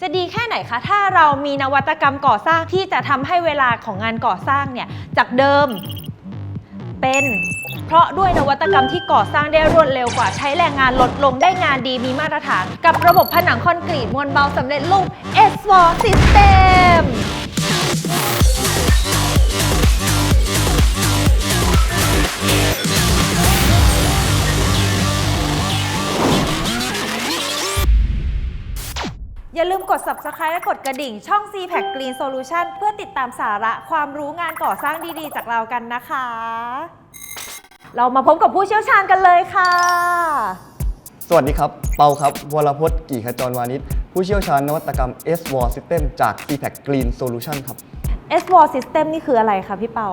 จะดีแค่ไหนคะถ้าเรามีนวัตกรรมก่อสร้างที่จะทำให้เวลาของงานก่อสร้างเนี่ยจากเดิมเป็น เพราะด้วยนวัตกรรมที่ก่อสร้างได้รวดเร็วกว่าใช้แรงงานลดลงได้งานดีมีมาตรฐาน กับระบบผนังคอนกรีตมวลเบาสำเร็จรูป S4 System ด subscribe และกดกระดิ่ง ช่อง c p a c Green Solution เพื่อติดตามสาระความรู้งานก่อสร้างดีๆ จากเรากันนะคะ เรามาพบกับผู้เชี่ยวชาญกันเลยค่ะ สวัสดีครับ เปาครับ วรพจน์กี่ขจรวานิชผู้เชี่ยวชาญนวัตกรรม s w a r System จาก c p a c Green Solution ครับ S4 System นี่คืออะไรคะพี่เปา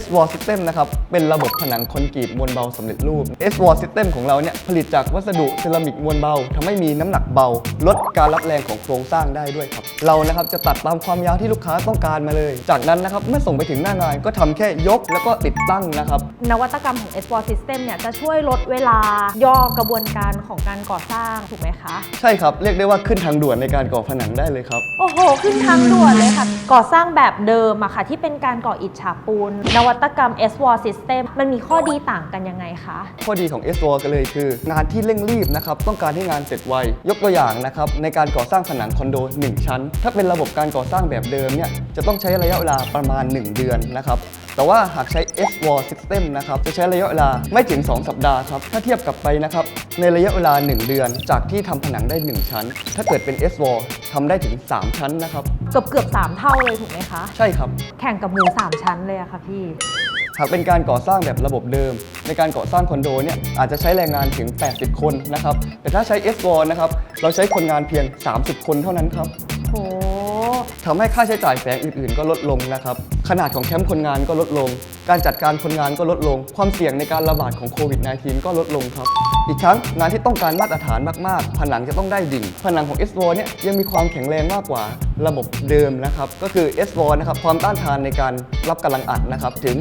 s w a r System นะครับ เป็นระบบผนังคอนกรีตมวลเบาสำเร็จรูป s w a r System ของเราเนี่ยผลิตจากวัสดุเซรามิกมวลเบาทำให้มีน้ำหนักเบา ลดการรับแรงของโครงสร้างได้ด้วยครับ เรานะครับจะตัดตามความยาวที่ลูกค้าต้องการมาเลย จากนั้นนะครับเมื่อส่งไปถึงหน้างานก็ทำแค่ยกแล้วก็ติดตั้งนะครับ นวัตกรรมของ S4 System เนี่ยจะช่วยลดเวลาย่อกระบวนการของการก่อสร้างถูกไหมคะ ใช่ครับเรียกได้ว่าขึ้นทางด่วนในการก่อผนังได้เลยครับ โอ้โห ขึ้นทางด่วนเลยค่ะ ก่อสร้างแบบเดิมอะค่ะที่เป็นการก่ออิฐฉาบปูนนวัตกรรม s w a l System มันมีข้อดีต่างกันยังไงคะ ข้อดีของ s w a l กันเลยคือ งานที่เร่งรีบนะครับต้องการให้งานเสร็จไว ยกตัวอย่างนะครับในการก่อสร้างผนังคอนโด 1 ชั้น ถ้าเป็นระบบการก่อสร้างแบบเดิมเนี่ยจะต้องใช้ระยะเวลาประมาณ 1 เดือนนะครับแต่ว่าหากใช้ s w a r System นะครับ จะใช้ระยะเวลาไม่ถึง 2 สัปดาห์ครับ ถ้าเทียบกลับไปนะครับ ในระยะเวลา 1 เดือน จากที่ทำผนังได้ 1 ชั้น ถ้าเกิดเป็น s w a r ทำได้ถึง 3 ชั้นนะครับ เกือบเกือบ3เท่าเลยถูกไหมคะ ใช่ครับ แข่งกับหมู 3 ชั้นเลยอะค่ะพี่ หากเป็นการก่อสร้างแบบระบบเดิม ในการก่อสร้างคอนโดเนี่ยอาจจะใช้แรงงานถึง 80 คนนะครับ แต่ถ้าใช้ s อ r นะครับ เราใช้คนงานเพียง 30 คนเท่านั้นครับโห ทำให้ค่าใช้จ่ายแฝงอื่นๆ ก็ลดลงนะครับ ขนาดของแคมป์คนงานก็ลดลง การจัดการคนงานก็ลดลง ความเสี่ยงในการระบาดของโควิด -19 ก็ลดลงครับ อีกทั้งงานที่ต้องการมาตรฐานมากๆ ผนังจะต้องได้ดิ่ง ผนังของ s อ r เนี่ยยังมีความแข็งแรงมากกว่าระบบเดิมนะครับ ก็คือ s อ r นะครับ ความต้านทานในการรับกำลังอัดนะครับ ถึง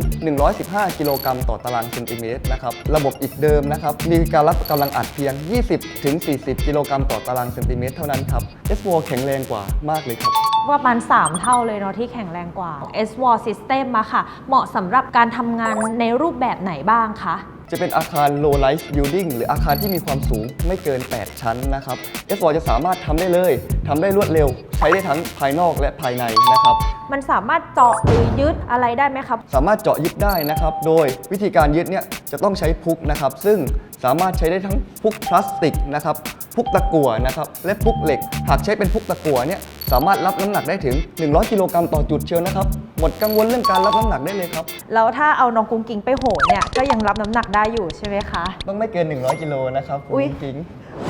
115 กิโลกรัมต่อตารางเซนติเมตรนะครับ ระบบอิฐเดิมนะครับ มีการรับกำลังอัดเพียง 20ถึง40 กิโลกรัมต่อตารางเซนติเมตรเท่านั้นครับ s อ r แข็งแรงกว่ามากเลยครับ ประมาณ 3 เท่าเลยเนาะที่แข็งแรงกว่า S4 System อะค่ะ เหมาะสำหรับการทำงานในรูปแบบไหนบ้างคะ จะเป็นอาคาร low rise building หรืออาคารที่มีความสูงไม่เกิน 8 ชั้นนะครับ s อ r จะสามารถทำได้เลยทำได้รวดเร็ว ใช้ได้ทั้งภายนอกและภายในนะครับ มันสามารถเจาะหรือยึดอะไรได้ไหมครับ สามารถเจาะยึดได้นะครับ โดยวิธีการยึดเนี่ยจะต้องใช้พุกนะครับ ซึ่งสามารถใช้ได้ทั้งพุกพลาสติกนะครับพุกตะกั่วนะครับและพุกเหล็ก หากใช้เป็นพุกตะกั่วเนี่ย สามารถรับน้ำหนักได้ถึง 100 กิโลกรัมต่อจุดเชียวนะครับ หมดกังวลเรื่องการรับน้ำหนักได้เลยครับ แล้วถ้าเอาน้องกุ้งกิ้งไปโหนเนี่ยก็ยังรับน้ำหนักได้อยู่ใช่ไหมคะ ต้องไม่เกิน 100 กิโลนะครับคุณอุ๊ยกิ๊ง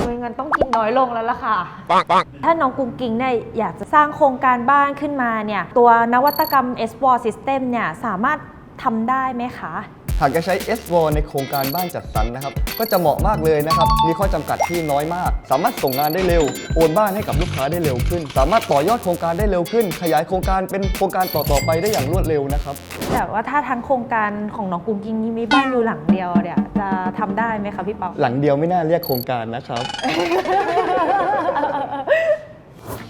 ไม่งั้นต้องกินน้อยลงแล้วล่ะค่ะ ถ้าน้องกุ้งกิ้งเนี่ยอยากจะสร้างโครงการบ้านขึ้นมาเนี่ยตัวนวัตกรรม s 4 System เนี่ยสามารถทำได้ไหมคะหากจะใช้ s w a r ในโครงการบ้านจัดสรรนะครับ ก็จะเหมาะมากเลยนะครับ มีข้อจำกัดที่น้อยมาก สามารถส่งงานได้เร็ว โอนบ้านให้กับลูกค้าได้เร็วขึ้น สามารถต่อยอดโครงการได้เร็วขึ้น ขยายโครงการเป็นโครงการต่อๆไปได้อย่างรวดเร็วนะครับ แต่ว่าถ้าทั้งโครงการของน้องกุ้งกิ้งนี่มีบ้านอยู่หลังเดียวเนี่ยจะทำได้ไหมคะพี่เปาหลังเดียวไม่น่าเรียกโครงการนะครับ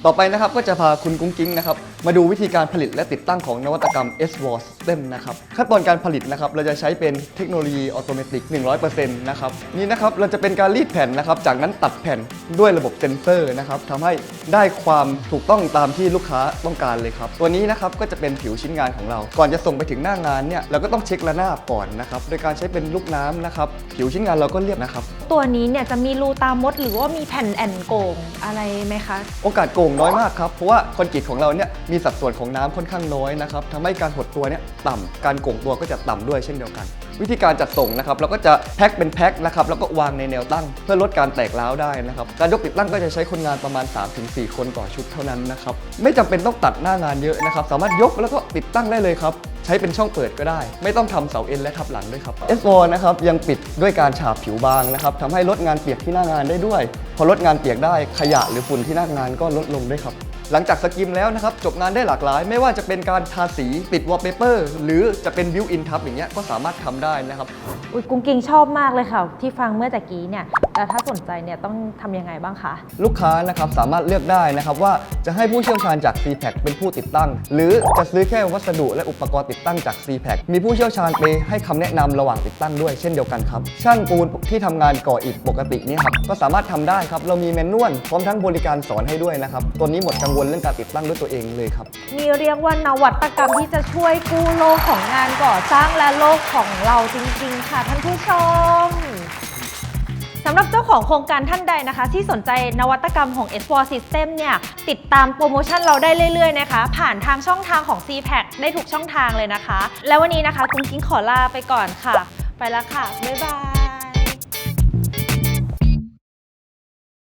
ต่อไปนะครับก็จะพาคุณกุ้งกิ้งนะครับมาดูวิธีการผลิตและติดตั้งของนวัตกรรม s w a r System นะครับขั้นตอนการผลิตนะครับเราจะใช้เป็นเทคโนโลยีออโตเมติก 100%นะครับนี่นะครับเราจะเป็นการรีดแผ่นนะครับจากนั้นตัดแผ่นด้วยระบบเซนเซอร์นะครับทำให้ได้ความถูกต้องตามที่ลูกค้าต้องการเลยครับตัวนี้นะครับก็จะเป็นผิวชิ้นงานของเรา ก่อนจะส่งไปถึงหน้างานเนี่ยเราก็ต้องเช็คระนาบก่อนนะครับโดยการใช้เป็นลูกน้ำนะครับผิวชิ้นงานเราก็เรียบนะครับตัวนี้เนี่ยจะมีรูตามดหรือว่ามีแผ่นแอนโกงอะไรไหมคะ โอกาสโกงน้อยมากครับเพราะว่าคอนกรีตของเราเนี่ยมีสัดส่วนของน้ำค่อนข้างน้อยนะครับทำให้การหดตัวเนี่ยต่ำการโก่งตัวก็จะต่ำด้วยเช่นเดียวกัน วิธีการจัดส่งนะครับเราก็จะแพ็คเป็นแพ็คนะครับแล้วก็วางในแนวตั้ง เพื่อลดการแตกร้าวได้นะครับการยกติดตั้งก็จะใช้คนงานประมาณ 3-4 คนต่อชุดเท่านั้นนะครับไม่จำเป็นต้องตัดหน้างานเยอะนะครับสามารถยกแล้วก็ติดตั้งได้เลยครับใช้เป็นช่องเปิดก็ได้ ไม่ต้องทำเสาเอ็นและทับหลังด้วยครับ S4 นะครับยังปิดด้วยการฉาบผิวบางนะครับทำให้ลดงานเปียกที่หน้างานได้ด้วย พอลดงานเปียกได้ขยะหรือฝุ่นที่หน้างานก็ลดลงด้วยครับ หลังจากสกิมแล้วนะครับจบงานได้หลากหลาย ไม่ว่าจะเป็นการทาสีติดวอลเปเปอร์หรือจะเป็นบิวอินทับอย่างเงี้ยก็สามารถทำได้นะครับ อุ้ยกุ้งกิงชอบมากเลยค่ะ ที่ฟังเมื่อตะกี้เนี่ยแล้วถ้าสนใจเนี่ยต้องทำยังไงบ้างคะ ลูกค้านะครับสามารถเลือกได้นะครับว่าจะให้ผู้เชี่ยวชาญจาก c p a c เป็นผู้ติดตั้ง หรือจะซื้อแค่วัสดุและอุปกรณ์ติดตั้งจาก c p a c มีผู้เชี่ยวชาญไปให้คำแนะนำระหว่างติดตั้งด้วยเช่นเดียวกันครับ ช่างปูนที่ทำงานก่ออิฐปกตินี่ครับก็สามารถทำได้ครับเรามีแมนนวลพร้อมทั้งบริการสอนให้ด้วยนะครับตัวนี้หมดกังวลเรื่องการติดตั้งด้วยตัวเองเลยครับนี่เรียกว่านวัตกรรมที่จะช่วยกู้โลกของงานก่อสร้างและโลกของเราจริงๆ ค่ะท่านผู้ชม สำหรับเจ้าของโครงการท่านใดนะคะ ที่สนใจนวัตกรรมของ S4 System เนี่ยติดตามโปรโมชั่นเราได้เรื่อยๆนะคะ ผ่านทางช่องทางของ c p a c ได้ทุกช่องทางเลยนะคะ แล้ววันนี้นะคะกุ้งกิ้งขอลาไปก่อนค่ะ ไปแล้วค่ะ บ๊ายบาย